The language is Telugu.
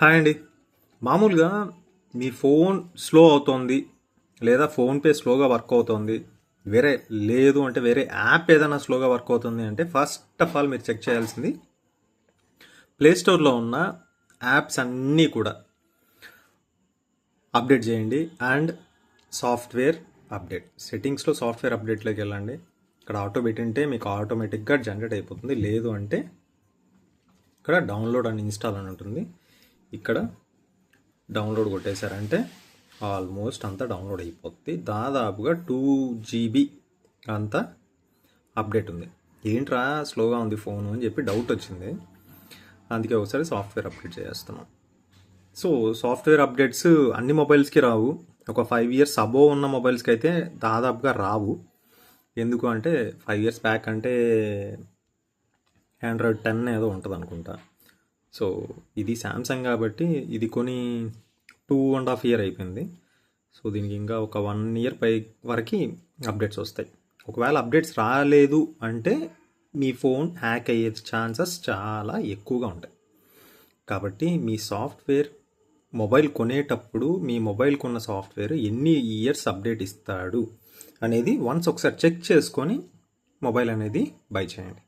హాయ్ అండి. మామూలుగా మీ ఫోన్ స్లో అవుతోంది లేదా ఫోన్పే స్లోగా వర్క్ అవుతోంది. వేరే లేదు అంటే వేరే యాప్ ఏదైనా స్లోగా వర్క్ అవుతుంది అంటే ఫస్ట్ ఆఫ్ ఆల్ మీరు చెక్ చేయాల్సింది ప్లే స్టోర్లో ఉన్న యాప్స్ అన్నీ కూడా అప్డేట్ చేయండి అండ్ సాఫ్ట్వేర్ అప్డేట్. సెట్టింగ్స్లో సాఫ్ట్వేర్ అప్డేట్లోకి వెళ్ళండి. ఇక్కడ ఆటో పెట్టింటే మీకు ఆటోమేటిక్గా జనరేట్ అయిపోతుంది. లేదు అంటే ఇక్కడ డౌన్లోడ్ అండ్ ఇన్స్టాల్ అని ఉంటుంది. ఇక్కడ డౌన్లోడ్ కొట్టేశారంటే ఆల్మోస్ట్ అంతా డౌన్లోడ్ అయిపోతుంది దాదాపుగా టూ జీబీ అంతా అప్డేట్ ఉంది. ఏంట్రా స్లోగా ఉంది ఫోన్ అని చెప్పి డౌట్ వచ్చింది. అందుకే ఒకసారి సాఫ్ట్వేర్ అప్డేట్ చేస్తున్నాం. సో సాఫ్ట్వేర్ అప్డేట్స్ అన్ని మొబైల్స్కి రావు. ఒక ఫైవ్ ఇయర్స్ అబోవ్ ఉన్న మొబైల్స్కి అయితే దాదాపుగా రావు. ఎందుకు అంటే ఫైవ్ ఇయర్స్ బ్యాక్ అంటే ఆండ్రాయిడ్ టెన్ ఏదో ఉంటుంది అనుకుంటా సో ఇది శాంసంగ్ కాబట్టి ఇది కొని టూ అండ్ హాఫ్ ఇయర్ అయిపోయింది. సో దీనికి ఇంకా ఒక వన్ ఇయర్ పై వరకు అప్డేట్స్ వస్తాయి. ఒకవేళ అప్డేట్స్ రాలేదు అంటే మీ ఫోన్ హ్యాక్ అయ్యే ఛాన్సెస్ చాలా ఎక్కువగా ఉంటాయి. కాబట్టి మీ సాఫ్ట్వేర్ మొబైల్ కొనేటప్పుడు మీ మొబైల్కి ఉన్న సాఫ్ట్వేర్ ఎన్ని ఇయర్స్ అప్డేట్ ఇస్తాడు అనేది వన్స్ ఒకసారి చెక్ చేసుకొని మొబైల్ అనేది బై చేయండి.